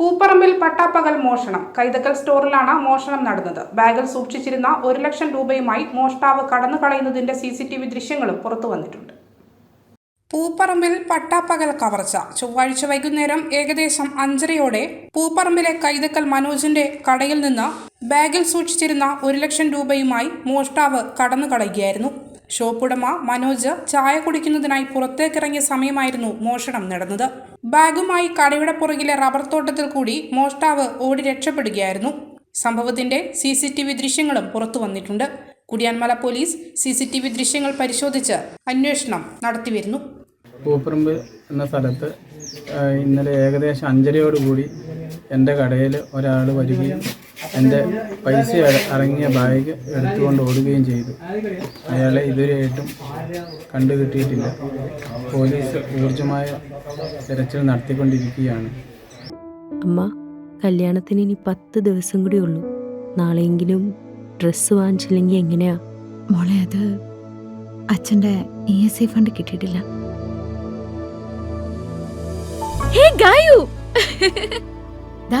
പൂപ്പറമ്പിൽ പട്ടാപ്പകൽ മോഷണം. കൈതക്കൽ സ്റ്റോറിലാണ് മോഷണം നടന്നത്. ബാഗിൽ സൂക്ഷിച്ചിരുന്ന ഒരു ലക്ഷം രൂപയുമായി മോഷ്ടാവ് കടന്നു കളയുന്നതിന്റെ സി സി ടി വി ദൃശ്യങ്ങളും പുറത്തു വന്നിട്ടുണ്ട്. പൂപ്പറമ്പിൽ പട്ടാപ്പകൽ കവർച്ച. ചൊവ്വാഴ്ച വൈകുന്നേരം ഏകദേശം അഞ്ചരയോടെ പൂപ്പറമ്പിലെ കൈതക്കൽ മനോജിന്റെ കടയിൽ നിന്ന് ബാഗിൽ സൂക്ഷിച്ചിരുന്ന ഒരു ലക്ഷം രൂപയുമായി മോഷ്ടാവ് കടന്നു കളയുകയായിരുന്നു ഷോപ്പുടമ മനോജ് ചായ കുടിക്കുന്നതിനായി പുറത്തേക്കിറങ്ങിയ സമയമായിരുന്നു മോഷണം നടന്നത്. ബാഗുമായി കടയുടെ പുറകിലെ റബ്ബർ തോട്ടത്തിൽ കൂടി മോഷ്ടാവ് ഓടി രക്ഷപ്പെടുകയായിരുന്നു. സംഭവത്തിന്റെ സി സി ടി വി ദൃശ്യങ്ങളും പുറത്തു വന്നിട്ടുണ്ട്. Kudiyanmala police C C T V ദൃശ്യങ്ങൾ പരിശോധിച്ച് അന്വേഷണം നടത്തിവരുന്നു. പൂപ്പറമ്പ് എന്ന സ്ഥലത്ത് ഇന്നലെ ഏകദേശം അഞ്ചരയോടുകൂടി എന്റെ കടയിൽ ഒരാൾ വരികയും എന്റെ പൈസ ഇറങ്ങിയ അടങ്ങിയ ബാഗ് എടുത്തുകൊണ്ട് ഓടുകയും ചെയ്തു. അയാളെ ഇതുവരെയായിട്ടും കണ്ടുകിട്ടിയിട്ടില്ല പോലീസ് ഊർജമായ തിരച്ചിൽ നടത്തിക്കൊണ്ടിരിക്കുകയാണ്. അമ്മ കല്യാണത്തിന് ഇനി പത്ത് ദിവസം കൂടി ഉള്ളൂ. നാളെയെങ്കിലും ഡ്രസ്സ് വാങ്ങിച്ചില്ലെങ്കിൽ എങ്ങനെയാ? മോളെ അത് അച്ഛന്റെ ഇ എസ് ഐ ഫണ്ട് കിട്ടിയിട്ടില്ല. ഹേ ഗായു! ദാ